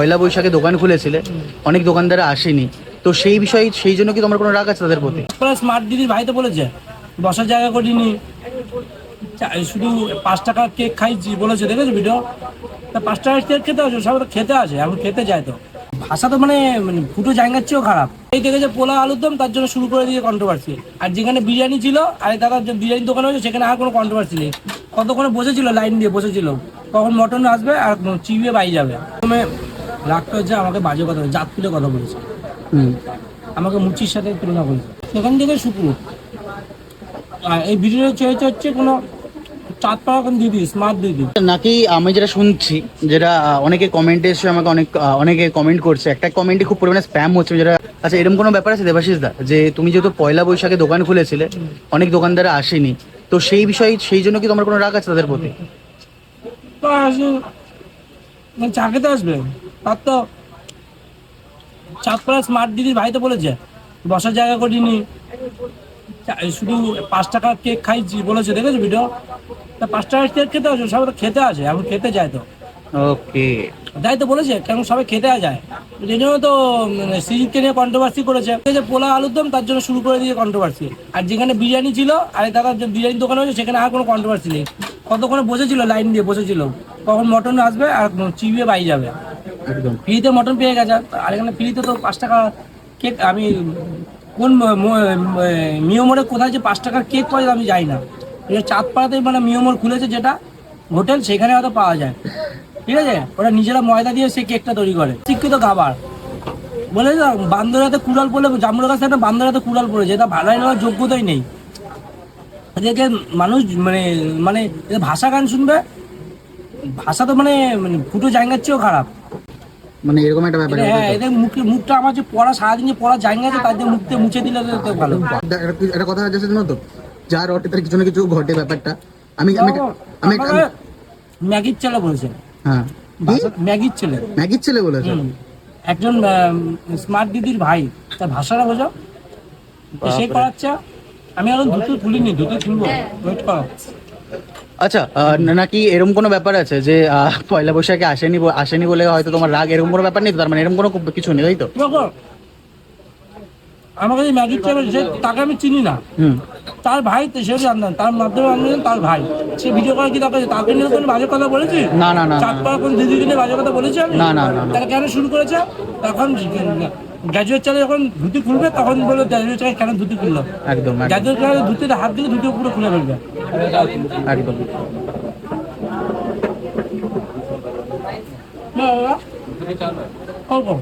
পয়লা বৈশাখে দোকান খুলেছিলে, অনেক দোকানদার আসেনি। তো সেই বিষয়ে, সেই জন্য কি তোমার কোনো রাগ আছে তাদের প্রতি? স্মার্ট দিদির ভাই তো বলেছে, বসার জায়গা করিনি। শুধু পাঁচ টাকা কেক খাইছি বলেছে, দেখেছ ভিডিও তা পাঁচ টাকার কেক খেতে আছে সবাই তো খেতে আসে, এখন খেতে যায় তো। ভাষা তো মানে মানে ফুটো জায়গার চেয়েও খারাপ। এই দেখেছে পোলা আলুর দম, তার জন্য শুরু করে দিয়ে কন্ট্রোভার্সি আর যেখানে বিরিয়ানি ছিল, আর দাদার যে বিরিয়ানি দোকান হয়েছে, সেখানে আর কোনো কন্ট্রোভার্সি নেই। কতক্ষণে বসেছিল লাইন দিয়ে বসেছিল। কখন মটন আসবে আর চিবিয়ে বাই যাবে। রাগটা হচ্ছে আমাকে বাজে কথা বলে, জাত তুলে কথা বলেছে। হুম। আমাকে মুচির সাথে তুলনা করেছে। সেখান থেকে শুক্র। আর এই ভিডিওটা চেয়েছে হচ্ছে কোনো দিদি স্মার্ট দিদি। নাকি আমি যেটা শুনছি যেটা অনেকে কমেন্টে এসে আমাকে অনেক অনেকে কমেন্ট করছে। একটা কমেন্টে খুব পরিমাণে স্প্যাম হচ্ছে যেটা আচ্ছা এরকম কোনো ব্যাপার আছে দেবাশিস দা? যে তুমি যেহেতু পয়লা বৈশাখে দোকান খুলেছিলে অনেক দোকানদার আসেনি তো সেই বিষয়ে সেই জন্য কি তোমার কোনো রাগ আছে তাদের প্রতি? তো আসে চা খেতে আসবে। তার তো চাঁদ পাড়া স্মার্ট দিদির ভাই তো বলেছে বসার জায়গা করিনি। শুধু পাঁচ টাকা কেক খাইছি বলেছে দেখেছ ভিডিও তা পাঁচ টাকার কেক খেতে আসে সবাই তো খেতে আসে এখন খেতে যায় তো। ওকে তাই তো বলেছে কেন সবাই খেতে যায়। এই জন্য তো সিজিৎকে নিয়ে কন্ট্রোভার্সি করেছে। যে পোলা আলুর দম তার জন্য শুরু করে দিয়ে কন্ট্রোভার্সি আর যেখানে বিরিয়ানি ছিল আর দাদার যে বিরিয়ানি দোকান হয়েছে সেখানে আর কোনো কন্ট্রোভার্সি নেই। কতক্ষণে বসেছিল লাইন দিয়ে বসেছিল। কখন মটন আসবে আর চিবিয়ে বাই যাবে। একদম। ফ্রিতে মটন পেয়ে গেছে। আর এখানে ফ্রিতে তো পাঁচ টাকা কেক, আমি কোন মিয়মোড়ে কোথায় যে পাঁচ টাকার কেক পাওয়া যায় আমি যাই না। এই চাঁদপাড়াতে মানে মিয়মোড় খুলেছে যেটা, হোটেল সেখানে হয়তো পাওয়া যায়। ঠিক আছে? ওরা নিজেরা ময়দা দিয়ে সেই কেকটা তৈরি করে। শিক্ষিত খাবার বলে না বান্দরাতে কুড়াল পড়লে জামুর কাছে একটা বান্দরাতে কুড়াল পড়েছে এটা ভালো নেওয়ার যোগ্যতাই নেই। এদেরকে মানুষ মানে মানে ভাষা গান শুনবে। ভাষা তো মানে মানে ফুটো জায়গার চেয়েও খারাপ। মানে এরকম একটা ব্যাপার হ্যাঁ এদের মুখে মুখটা আমার যে পড়া সারাদিন যে পড়া তার দিয়ে মুখতে মুছে দিলে তো- ভালো। একটা কথা আছে জানো তো যার অটে তার কিছু না কিছু ঘটে ব্যাপারটা। আমি আমি আমি ম্যাগির ছেলে বলেছে। হ্যাঁ। ম্যাগির ছেলে। ম্যাগির ছেলে বলেছে? একজন স্মার্ট দিদির ভাই তার ভাষাটা বোঝো। তো সে করাচ্ছে আমি এখন ধুতে তুলিনি ধুতে তুলবো। ওয়েট করো। আচ্ছা নাকি এরকম কোনো ব্যাপার আছে যে পয়লা বৈশাখে আসেনি আসেনি বলে হয়তো তোমার রাগ এরকম কোনো ব্যাপার নেই তো? তার মানে এরকম কোনো কিছু নেই তাই তো? আমাকে যে ছেলে সে তাকে আমি চিনি না। তার ভাই তো সে জানতাম তার মাধ্যমে আমি তার ভাই। সে ভিডিও করে কি তাকে তাকে নিয়ে কোনো বাজে কথা বলেছি? না না না। চাঁদপাড়া কোন দিদিকে নিয়ে বাজে কথা বলেছি আমি? না, না, না, না। তাহলে কেন শুরু করেছে? তখন গ্র্যাজুয়েট চালে যখন ধুতি খুলবে তখন বলে গ্যাজুয়েট চালে কেন ধুতি খুললো? একদম গ্যাজুয়েট চালে ধুতিতে হাত দিলে ধুতি পুরো খুলে ফেলবে। একদম। না, বাবা।